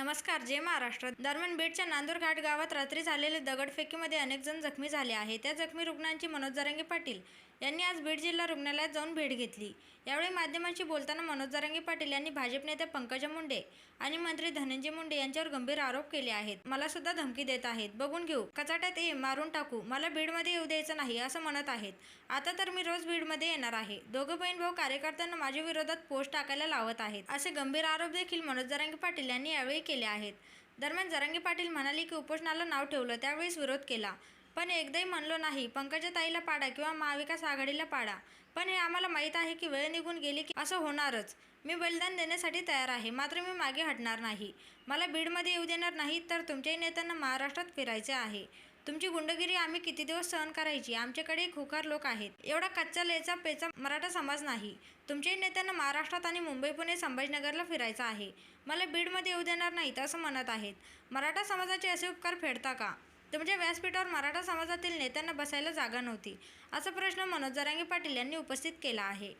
नमस्कार जय महाराष्ट्र. दरम्यान बीडच्या नांदूरघाट गावात रात्री झालेल्या दगडफेकीमध्ये अनेक जण जखमी झाले आहे त्या जखमी रुग्णांची मनोज जरांगे पाटील यांनी आज बीड जिल्हा रुग्णालयात जाऊन भेट घेतली. यावेळी माध्यमांशी बोलताना मनोज जरंगी पाटील यांनी भाजप नेत्या पंकजा मुंडे आणि मंत्री धनंजय मुंडे यांच्यावर गंभीर आरोप केले आहेत. मला सुद्धा धमकी देत आहेत. बघून घेऊ. कचाट्यात ये मारून टाकू. मला बीडमध्ये येऊ द्यायचं नाही असं म्हणत आहेत. आता तर मी रोज बीडमध्ये येणार आहे. दोघं बहीण भाऊ कार्यकर्त्यांना माझ्या विरोधात पोस्ट टाकायला लावत आहेत. असे गंभीर आरोप देखील मनोज जरांगे पाटील यांनी यावेळी केले आहेत. दरम्यान जरांगे पाटील म्हणाले की उपोषणाला नाव ठेवलं त्यावेळीच विरोध केला. पण एकदाही म्हणलो नाही पंकजा ताईला पाडा किंवा महाविकास आघाडीला पाडा. पण हे आम्हाला माहीत आहे की वेळ निघून गेली की असं होणारच. मी बलिदान देण्यासाठी तयार आहे मात्र मी मागे हटणार नाही. मला बीडमध्ये येऊ देणार नाही तर तुमच्याही नेत्यांना महाराष्ट्रात फिरायचे आहे. तुमची गुंडगिरी आम्ही किती दिवस सहन करायची? आमच्याकडे खुकार लोक आहेत. एवढा कच्चा लेचा पेचा मराठा समाज नाही. तुमच्याही नेत्यांना महाराष्ट्रात आणि मुंबई पुणे संभाजीनगरला फिरायचं आहे. मला बीडमध्ये येऊ देणार नाहीत असं म्हणत आहेत. मराठा समाजाचे असे उपकार फेडता का? तुमच्या म्हणजे व्यासपीठावर मराठा समाजातील नेत्यांना बसायला जागा नव्हती. असा प्रश्न मनोज जरांगे पाटील यांनी उपस्थित केला आहे.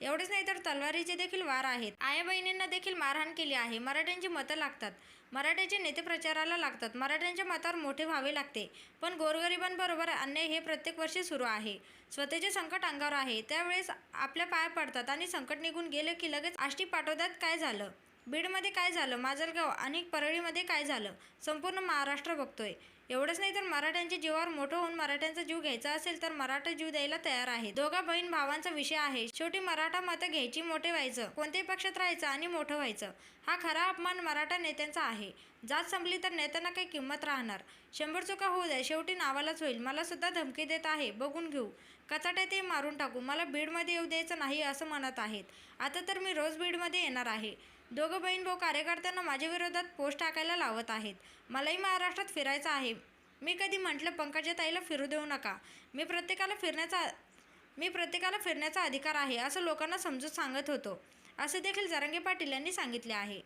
एवढेच नाही तर तलवारीचे देखील वार आहेत. आया बहिणींना देखील मारहाण केली आहे. मराठ्यांची मतं लागतात. मराठ्याचे नेते प्रचाराला लागतात. मराठ्यांच्या मतावर मोठे व्हावे लागते. पण गोरगरिबांबरोबर अन्याय हे प्रत्येक वर्षी सुरू आहे. स्वतःचे संकट अंगावर आहे. त्यावेळेस आपल्या पाया पडतात आणि संकट निघून गेले की लगेच आष्टी पाठवतात काय झालं? बीडमध्ये काय झालं? माजलगाव आणि परळीमध्ये काय झालं? संपूर्ण महाराष्ट्र बघतोय. एवढंच नाही तर मराठ्यांच्या जीवावर मोठं होऊन मराठ्यांचा जीव घ्यायचा असेल तर मराठा जीव द्यायला तयार आहे दोघा बहीण भावांचा विषय आहे. शेवटी मराठा मतं घ्यायची मोठे व्हायचं कोणत्याही पक्षात राहायचं आणि मोठं व्हायचं हा खरा अपमान मराठा नेत्यांचा आहे. जात संपली तर नेत्यांना काही किंमत राहणार. शंभर चुका होऊ द्या शेवटी नावालाच होईल. मला सुद्धा धमकी देत आहे. बघून घेऊ. कचाट्यात ते मारून टाकू. मला बीडमध्ये येऊ द्यायचं नाही असं म्हणत आहेत. आता तर मी रोज बीडमध्ये येणार आहे. दोघं बहीण भाऊ कार्यकर्त्यांना माझ्या विरोधात पोस्ट टाकायला लावत आहेत. मलाही महाराष्ट्रात फिरायचं आहे. मी कधी म्हटलं पंकजा ताईला फिरू देऊ नका. मी प्रत्येकाला फिरण्याचा मी प्रत्येकाला फिरण्याचा अधिकार आहे असं लोकांना समजून सांगत होतो. असे देखील जरांगे पाटील यांनी सांगितले आहे.